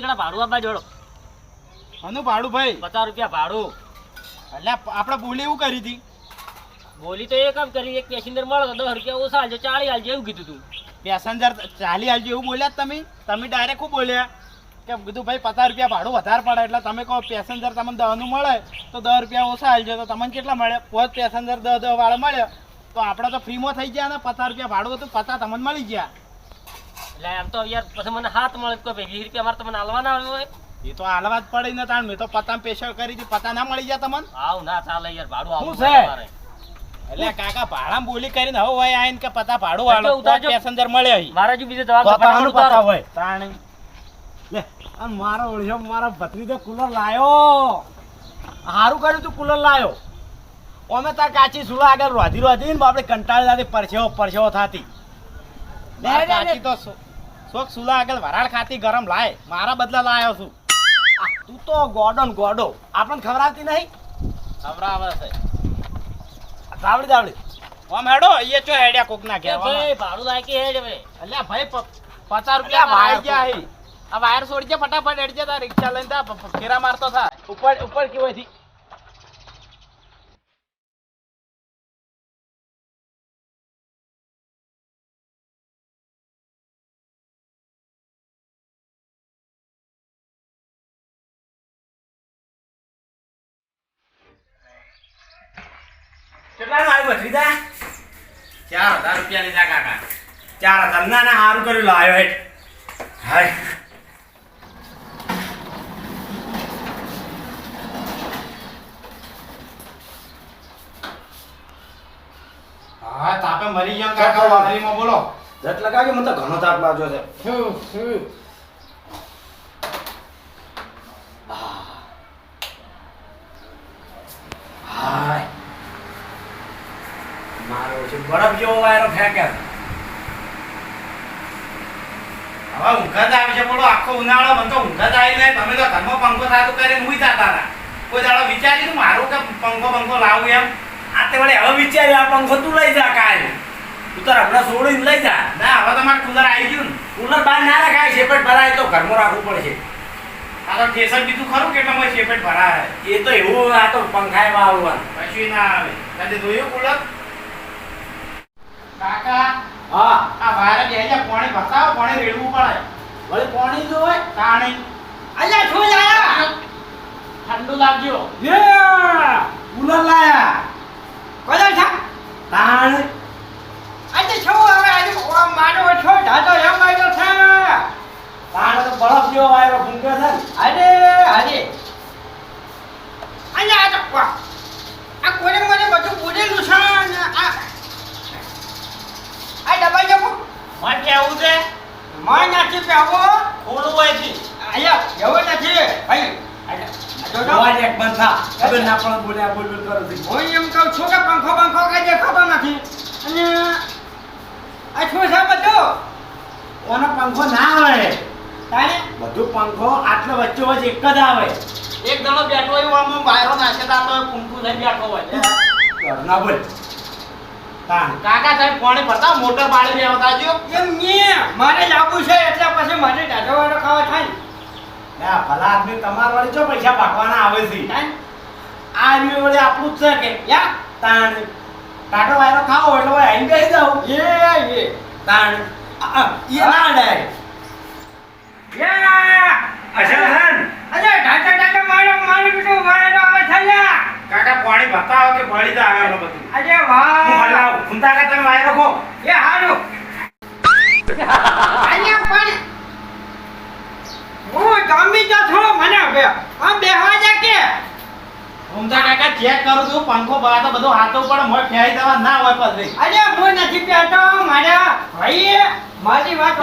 જોડજો ભાડું આપવા જોડો. આનું ભાડું ભાઈ? પચાસ રૂપિયા ભાડું. એટલે આપણે બોલી એવું કરી હતી? બોલી તો એ કામ કરી એક પેસેન્જર મળે તો દસ રૂપિયા ઓછા હાલજો ચાળી હાલજો એવું કીધું તું. પેસેન્જર ચાલી હાલજો એવું બોલ્યા જ તમે? તમે ડાયરેક્ટ શું બોલ્યા? કે કીધું ભાઈ પચાસ રૂપિયા ભાડું વધારે પડે એટલે તમે કહો પેસેન્જર તમને દહનું મળે તો દસ રૂપિયા ઓછા હાલજો તો તમને કેટલા મળે? પોત પેસેન્જર દહ દહ વાળા મળે તો આપણે તો ફ્રીમાં થઈ ગયા ને પચાસ રૂપિયા ભાડું હતું પચાસ તમને મળી ગયા. એટલે આમ તો યાર પછી મને હાથ મળે કોઈ વીસ રૂપિયા મારે તમને હાલવાના આવ્યો હોય. એ તો હાલવા જ પડી ને તાણ મેં તો પતા સ્પેશિયલ કરી હતી પતા ના મળી ગયા તમને? આવ ના ચાલે યાર ભાડું આવું છે? એટલે કાકા ભાડા બોલી કરીને હવે હોય આવીને કે પતા ભાડું વાળો પેસેન્જર મળે અહીં. મારા જો બીજે જવાબ પતા હોય. તાણી. લે અને મારો ઓળખ્યો મારા ભત્રીજો કુલર લાયો. હારું કર્યું તું કુલર લાયો. અમે તાર કાચી સુલા આગળ રોધી રોધી ને આપણે કંટાળી જાતી પરસેવો પરસેવો થતી. કાચી તો સો- શોખ સુલા આગળ વરાળ ખાતી ગરમ લાય. મારા બદલા લાયો છું. આ તું તો ગોડો ને ગોડો. આપણને ખવડાવતી નહીં? ખવડાવે છે. દાવડી દાવડી. ઓમ હેડો એ ચો હેડ્યા કોક ના ઘેર ભાઈ ભાડું લાગી હેડ હવે. અલ્યા ભાઈ પચાસ રૂપિયા વાઈ ગયા હે આ વાયર છોડજે ફટાફટ હેડજે તાર રિક્ષા લઈને તા ફેરા મારતો થા. ઉપર ઉપર કેવાયથી? થી કેટલા નો ભત્રીજા ચાર હજાર રૂપિયા લીધા કાકા. ચાર હજાર. ના ના સારું કર્યું લાવ્યો હેઠ. હાય. હા તાપે મરી ગયા કાકા વાઘરીમાં બોલો. જટ લગાવજો મને તો ઘણો તાપ લાગ્યો છે. હા. બરફ જેવો વાયરો ફેંકે. હવે ઊંઘત આવે છે, બોલો, આખો ઉનાળો મને તો ઊંઘત આવી નહીં. તમે તો ઘરમાં પંખો થાતું કરીને હું જતા હતા. કોઈ દાડો વિચાર્યું મારું કે પંખો પંખો લાવું એમ? આ તે વળી હવે વિચાર્યું, આ પંખો તું લઈ જા કાલ. તું તાર હમણાં છોડીને લઈ જા. ના, હવે તમારે કુલર આવી ગયું ને. કુલર બહાર ના રખાય છે પણ ભરાય તો ઘરમાં રાખવું પડશે. આ તો ઠેસર બીજું ખરું કે તમે છે પેટ ભરાય? એ તો એવું, આ તો પંખાયમાં આવવાનું કશું ના આવે. કદી જોયું કુલર? કાકા હા. આ વાયર બે હજાર પાણી બતાવો પાણી રેડવું પડે. વળી પાણી જોવે પાણી અલ્યા છો લાયા ઠંડુ લાગ્યો યે ઉલા લાયા. કોના છા? તાણ. આજે છો હવે આજે ઓમ મારો છો ઢાતો એમ આવ્યો છે. તાણ તો બરફ જેવો વાયરો ફૂંકે છે આજે આજે. આ તો વા. આ કોને મને બધું પૂરેલું છે ને આ આ ડબ્બા જપો મને કેવું છે માં નથી પેવો થોડું હોય છે અહીંયા એવો નથી ભાઈ આ જોજો અવાજ એક બંધ થા ખબર ના પણ બોલ્યા છે હું એમ કહું છું પંખો પંખો કઈ દેખાતો નથી. અને આ શું છે બધું? ઓનો પંખો ના આવે? તારે? બધું પંખો આટલો વચ્ચે વચ્ચે એક જ આવે. એક દડો બેઠો હોય આમાં નાખે તો આ તો કુંકુ લઈને બેઠો હોય. ના બોલ. કાકા. સાહેબ પાણી ભરતા મોટર બાળી આવતા જો એમ ને મારે જ આવવું છે એટલે પછી મારે ડાઢો વાળો ખાવા થાય. ને. ભલા આદમી તમાર વાળી ચો પૈસા પાકવાના આવે છે? થાય? આ રહ્યું વળી આપણું જ છે કે યા? તાણ. ટાટો વાળો ખાવો એટલે ભાઈ આઈને બેસી જાવ એ એ. તાણ. એ ના અડાય યા અશરખાન અરે ઢાંચા ઢાંચા મારો મારો બેટો વાયરો આવે છે યા? કાકા પાણી બતાવો કે બળી જા આવે બધું? અરે હું વાહ હલાવ. ખૂંટા કે તમે વાયરો ખો એ હારું. અહીંયા પણ હું જમી તો છું મને બે આ બેહવા જા કે? ઘૂમતા કાકા ચેક કરું છું. પંખો બહાર તો બધું હાથો પણ મોય ફેરી દેવા ના હોય પછી અરે હું નથી પહેરતો મારા ભાઈએ મારી વાત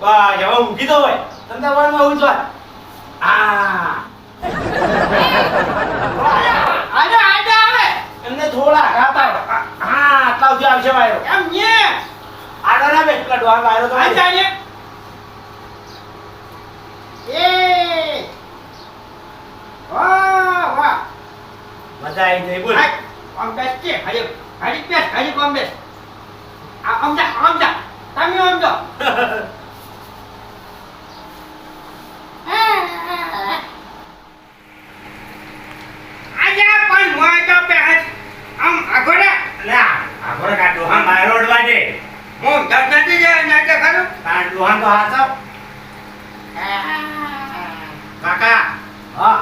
બા હવે ઊંઘી તો હોય. તમતા વળમાં ઊંઘવા આ. આજે આજે આવે. એમને થોડા ગાતા હા આટલા સુધી આવશે વાયરો. એમ ને આગળ આવે પેલા ડોહા વાયરો તો આજે આજે એ. વાહ વાહ. મજા આવી ગઈ બોલ. આમ બેસ છે હરી હરી બેસ હરી કોમ બેસ? આ આમ જા આમ જા. તમે આમ જાઓ.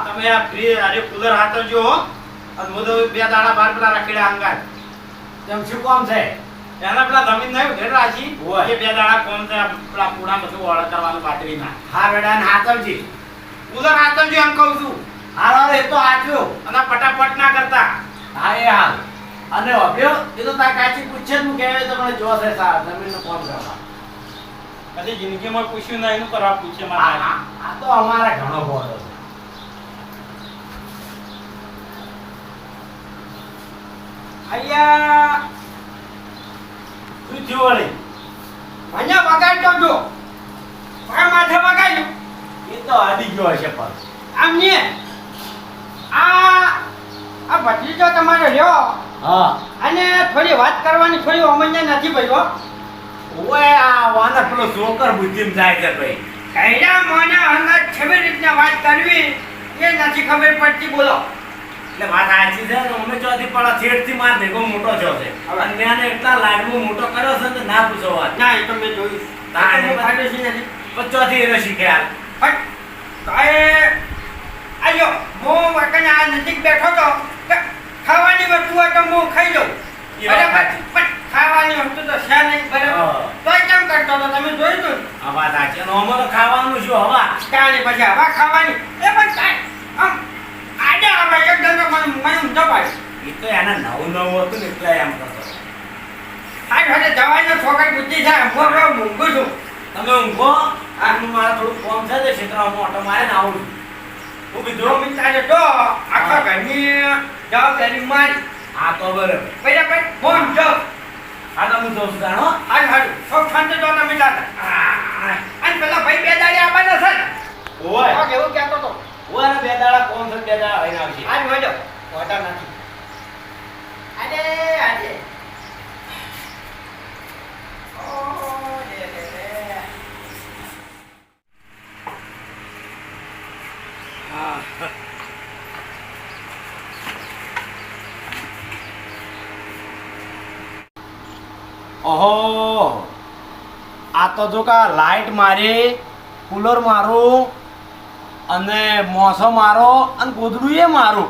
તમે આ ફ્રી અરે કુલર હાથવજો હો. અને હું તો બે દાડા બાર પેલા રખડ્યા અંગાર તેમ શું કામ છે? એના પેલા જમીન નહીં ઘેર રાજી એ બે દાડા કોમ છે પેલા પૂડા બધું ઓળખ કરવાનું બાટરીના હા બેટા ને હાચવજી કુલર હાથવજો એમ કહું છું. હાલો એ તો હાચ્યું અને ફટાફટ ના કરતા. હા એ હાલ. અને અભ્યો એ તો તાર કાચી પૂછે હું કહેવાય તો મને છે સાહેબ જમીનનું કામ કરવા. કદી જિંદગીમાં પૂછ્યું ના એનું કરવા પૂછે મારા આ- આ તો અમારે ઘણો બોલો છે અહીંયા શું થયું વળી? મને વગાડતો જો. મારા માથે વગાડ્યું એ તો અડી ગયો હશે પણ. આમ ને. આ આ ભત્રીજો તમારો રહ્યો હા. અને થોડી વાત કરવાની થોડી અમન્ય નથી ભાઈઓ ઓએ આ વાના પેલો જોકર બુદ્ધિમ જાય છે ભાઈ. કૈરા મોના અંગત છેવી રીતના વાત કરવી એ નથી ખબર પડતી બોલો. એટલે વાત સાચી છે અમે ચોથી પણ છેડથી માર ભેગો મોટો થયો છે. અને મેં એટલા લાડવો મોટો કર્યો છે ને ના પૂછો વાત. ના એ તો મેં જોયું. ના, તો એ ખાધું છે નથી પણ ચોથી એને શીખ્યા પણ તો એ આયો હું વકને આ નજીક બેઠો તો ખાવાની વસ્તુ હોય તો હું ખાઈ લઉં. બરાબર? પણ ખાવાની વસ્તુ તો છે નહીં બરાબર. તો કેમ કરતો તો તમે જોયું તું વાત સાચી. ખાવાનું શું હવા? કાંઈ પછી હવા ખાવાની. એ પણ આમ આજે આવે એક દંડો મને મને ઊંધો પાડ્યો એ તો એના નવું નવું હતું ને એટલે એમ કરતો. આ હવે જવાનો છોકરી બુદ્ધિ છે? હું બહુ મૂંગું છું. તમે ઊંઘો? આટલું મારે થોડું ફોન છે તે ક્ષેત્રમાં ઓટો મારે ને આવું. હું બીજો મિત્ર છે. તો આખા ઘરની જવાબદારી મારી. હા તો બરાબર. બરાબર ફોન જો? હા હું જોઉં છું જાણો. હો. હાડું સૌ શાંતિ તો તમે દાદા અને પેલા ભાઈ બે દાડી આવવાના છે ઓય કેવું કહેતો તો. ઓય બે દાડા કોણ છે બે દાડા લઈને આવશે આજ હોય જો ઓટા નથી. ઓહો આ તો જો કા લાઈટ મારી, કુલર મારું, અને મોસો મારો, અને ગોદડું એ મારું.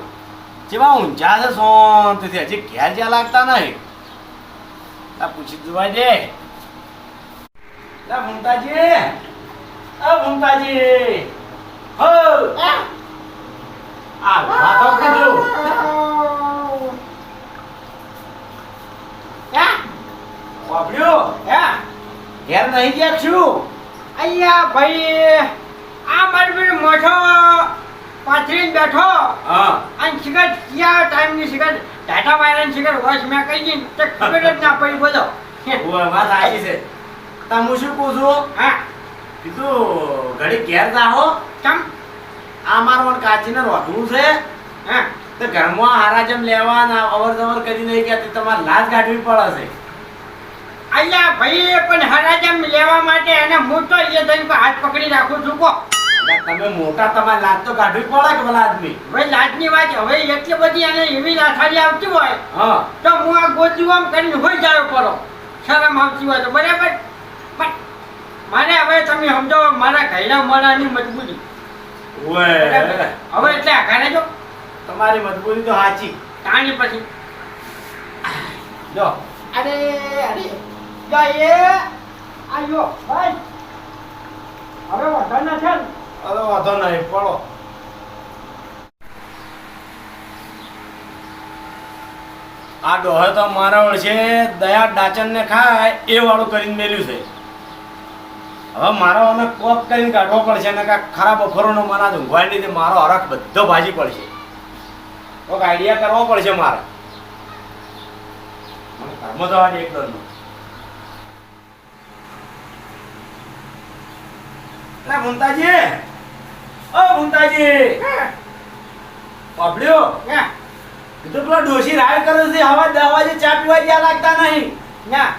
જેવા ઊંઝા છે શાંતિથી હજી ઘેર જ્યાં લાગતા નહીં. આ પૂછી જોવા દે. લા ભૂમતાજી. આ ભૂમતાજી. હો. આ વાતો કીધું. વાપર્યું? હા ઘેર નહીં ગયા છું. અહીંયા ભાઈ આ મારી મોટો પાથરીને બેઠો. હા. અને સિગરેટ ક્યાં ટાઈમની સિગરેટ ટાટા વાયરાની સિગરેટ વોશ મેં કહી દીધી તે ખબર જ ના પડી બોલો. વાત આવી છે. તમે શું કહું છું? હા. કીધું ઘડી ઘેર જાહો. કેમ આ મારું કાચીને રોધવું છે. હા. તો ઘરમાં હારા જેમ લેવા ને અવર જવર કરી નહીં કે તમારે લાજ કાઢવી પડે છે. અહીંયા ભાઈ પણ હરાજમ લેવા માટે એને હું તો એ હાથ પકડી રાખું છું કો તમે મોટા તમારે લાજ તો કાઢવી પડે કે ભલા આદમી? ભાઈ લાજની વાત હવે એટલી બધી અને એવી લાથારી આવતી હોય હા. તો હું આ ગોતું આમ કરીને હોય જાય પડો શરમ આવતી હોય તો. બરાબર? મારે હવે તમે સમજો મારા ઘરડા મોડાની મજબૂરી. હવે એટલે આઘાને જો તમારી મજબૂરી તો સાચી તાણી પછી. જો. અરે અરે. જો એ આયો ભાઈ. હવે વધારે ના છે ને? અરે વાંધો નહીં પડો આ ડોહે તો મારા ઓળશે દયા ડાચન ને ખાય, એ વાળું કરીને મેલ્યું છે. હવે મારો અને કોક કરીને કાઢવો પડશે ને કાંઈક ખરાબ અફરોનો મારા ઊંઘવાની લીધે મારો હરખ બધો ભાજી પડશે. કોક આઈડિયા કરવો પડશે મારે. મને ઘરમાં થવા દે દરનો અરે ભૂમતાજી. ઓ ભૂમતાજી. પાપડ્યો ના તો પેલા ડોશી રાય કરે છે હવા દવા જે ચા પીવા લાગતા નહીં. ના.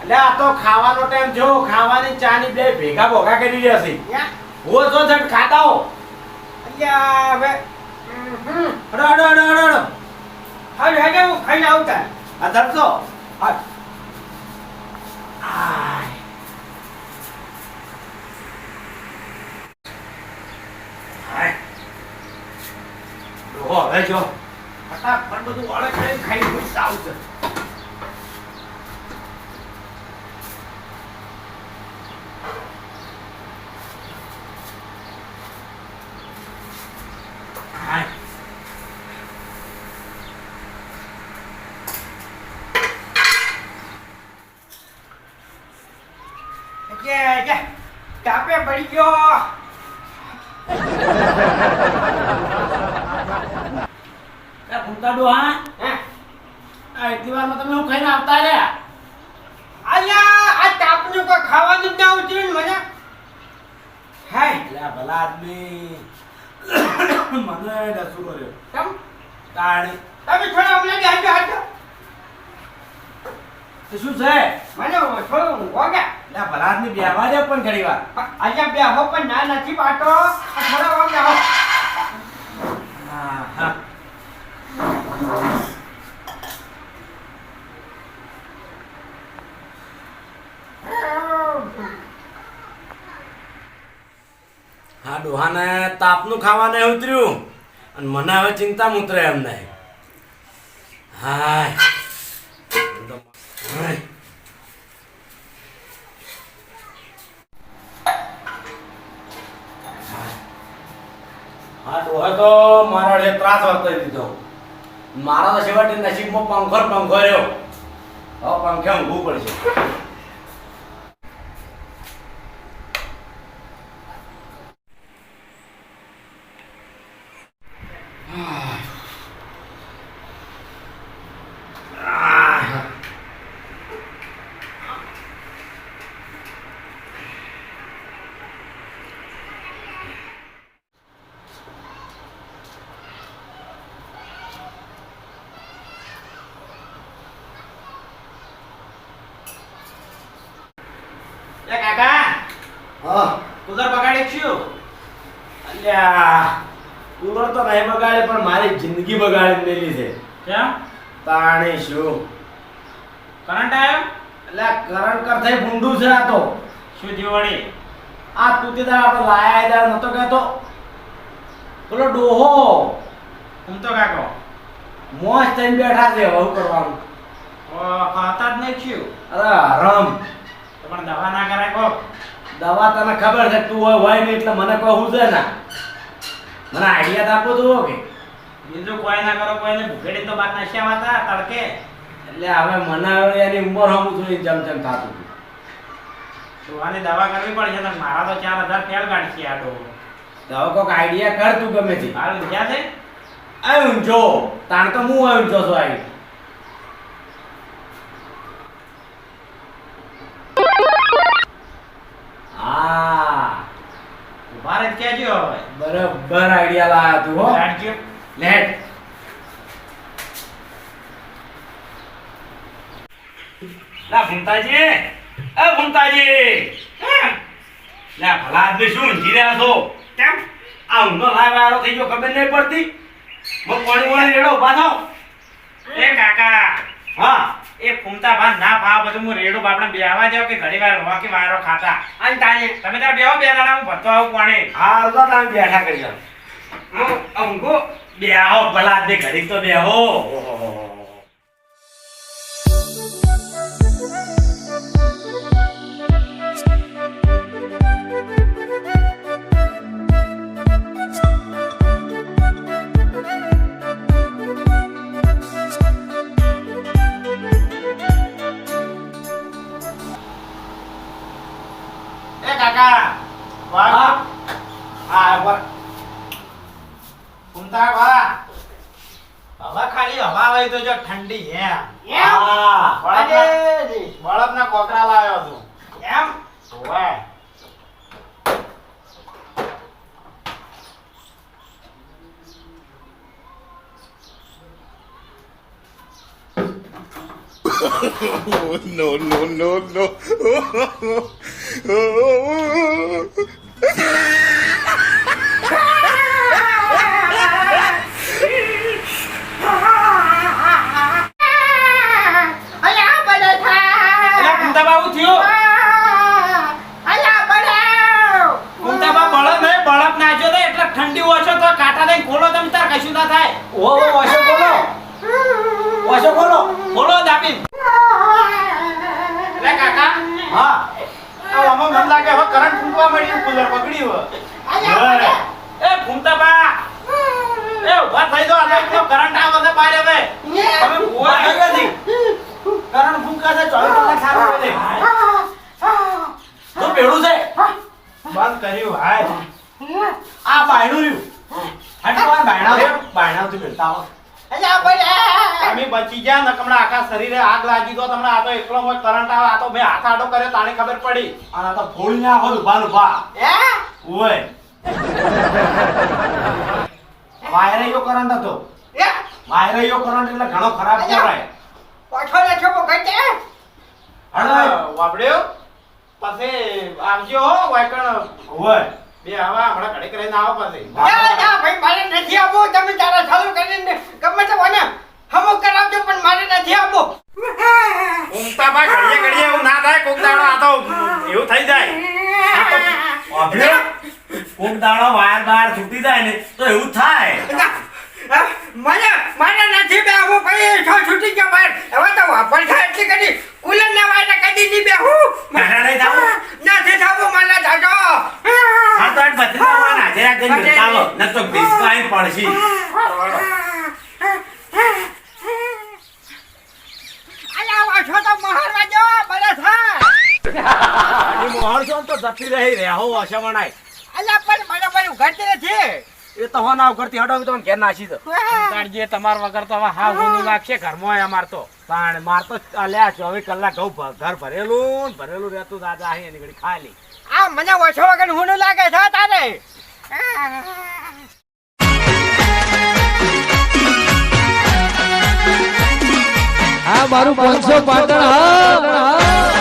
એટલે આ તો ખાવાનો ટાઈમ જો ખાવાની ચા ની બે ભેગા ભોગા કરી રહ્યા છે. ના હો જો ઝટ ખાતા હો. અલ્યા હવે અડો અડો અડો અડો અડો હવે હેડે હું ખાઈને આવતા આ ધરતો. હા આય. આય. ડોહો હવે જો ફટાફટ બધું અળે ખાઈ ખાઈ આવશે આય. એટલે જા તાપે પડી ગયો એ ભૂમતા ડોહા હે આ એટલી વારમાં તમે હું ખાઈને આવતા રહ્યા અલ્યા આ તાપનું કોઈ ખાવાનું જ ના ઉતર્યું ને મને હાય એટલે આ ભલા આદમી મને ડસુ કર્યો કેમ? તાણી. તમે થોડા અમને બી હાજો હાજો તે શું છે? મને થોડો ઊંઘો એટલે આ ભલા આદમી બેહવા દે પણ ઘણી વાર. અહીંયા બે હો પણ ના નથી પાટો થોડો વાર બે હો હા. ડોહાને તાપનું ખાવાને ઉતર્યું. અને મને હવે ચિંતા ઉતરે એમ નહીં. હાય. હા, ડોહે તો મારા વડે ત્રાસ વર્તાઈ દીધો. મારા તો છેવટે નસીબમાં પંખર પંખો રહ્યો. હવે પંખે ઊંઘવું પડશે. કાકા હા કુદર બગાડી છું અલ્યા કુલર તો નહીં બગાડે પણ મારી જિંદગી બગાડી મેલી છે. કેમ? તાણે શું કરંટ આયો? એટલે કરંટ કર ભૂંડું છે આ તો. શું જીવણી? આ તું આપણે લાયા એ નતો કહેતો. પેલો ડોહો. હું તો કાકો. મોજ થઈને બેઠા છે હવે કરવાનું. ખાતા જ નહીં છું અરે હરમ. પણ દવા ના કરાય કો દવા તને ખબર છે તું હોય હોય નહીં એટલે મને કહું છે ને. મને આઈડિયા આપો તો કે બીજું કોઈ ના કરો કોઈને ભૂખેડી તો બાર નાશ્યા હતા તડકે. એટલે હવે મને હવે એની ઉંમર હમું થોડી જમ જમ થતું હતું. સુવાની દવા કરવી પડશે ને મારા તો ચાર હજાર ફેલ કાઢશે આ તો. દવા કોક આઈડિયા કર તું ગમે તે. હાલ લીધા છે? આવ્યું જો તાણ તો હું જો છો આવી હા ઊભા રહી કહેજો હવે બરાબર આઈડિયા લાયા તું હો. લેટ લા ભૂમતાજી. એ ભૂમતાજી. લા ભલા આદમી શું ઊંઘી રહ્યા છો? કેમ? આ ઊંઘનો લાય થઈ ગયો ખબર નહીં પડતી. મો પાણી વાળી રેડો ઊભા થાવ એ કાકા. હા. એ ફૂમતા ભાન ના ભાવ બધું હું રેડો બાપડા બેહવા જાવ કે ઘડી વાર રોકી કે વાયરો ખાતા. અને તારે તમે તાર બેહો બે દાડા હું ભરતો આવું પાણી. હા તો તમે બેઠા કરી જાઓ. ઊંઘું બેહો ભલા દે ઘડી તો બેહો એ ફૂમતા બા હવે ખાલી હવા આવી તો જો ઠંડી હે એમ? હા. બળદ ના કોકરા લાવ્યો તું. એમ? ઓવે Oh, no, no, no, no. પેડું છે? બંધ કર્યું હાય. આ બાયણું રહ્યું. હટવા બાયણા છે બાયણાથી મેળતા આવો તમે બચી ગયા ને હમણાં આખા શરીરે આગ લાગી તો તમને આ તો એકલો મોય કરંટ આવે આ તો મેં હાથ આડો કર્યો તાણે ખબર પડી. અને આ તો ફોડી નાખો ઊભા ઊભા ઓય વાયરયો કરંટ હતો. હે? વાયરયો કરંટ એટલે ઘણો ખરાબ કહેવાય. પાછો લેછો વાપડ્યો પછી આવજો હો વાયકણ ઓય બે હવા હમણાં ઘડી કરીને આવો પછી. ના ના ભાઈ મારે નથી આવવું. તમે તારા ચાલુ કરીને ગમે તે મને હમો કરાવજો પણ મારે નથી આવવું. ઊંઘતા બા ઘડીએ ઘડીએ એવું ના થાય કોક દાડો આ તો એવું થઈ જાય. કોક દાડો વાયર બાર છૂટી જાય ને તો એવું થાય. હા, મને મારે નથી બેહવું ભાઈ છો છૂટી ગયો બહાર હવે તો વાપર થાય એટલી કરી કુલર ના વાયરે કદી નહીં બેહું મારા નહીં થાવું? નથી થવું મને જાજો આ તો આજ બત્રીસ વાળા હાજર રાખજે ન તો પડશી. જતી રહી રહ્યા હો વણાય. અલ્યા પણ મને ભાઈ ઉઘડતી નથી. એ તો હોના ઉપરથી હટો તો ઘેર નાસી દો તાણજી તમાર વગર તો હવે હા ઊનું લાગશે ઘરમાં અમાર તો. પણ માર તો અલ્યા ચોવીસ કલાક ઘઉં ઘર ભરેલું ભરેલું રહેતું દાદા અહીં એની ઘડી ખાલી. આ મને ઓછો વગર હું લાગે છે તારે. આ મારું પાંચસો પાટણ હા.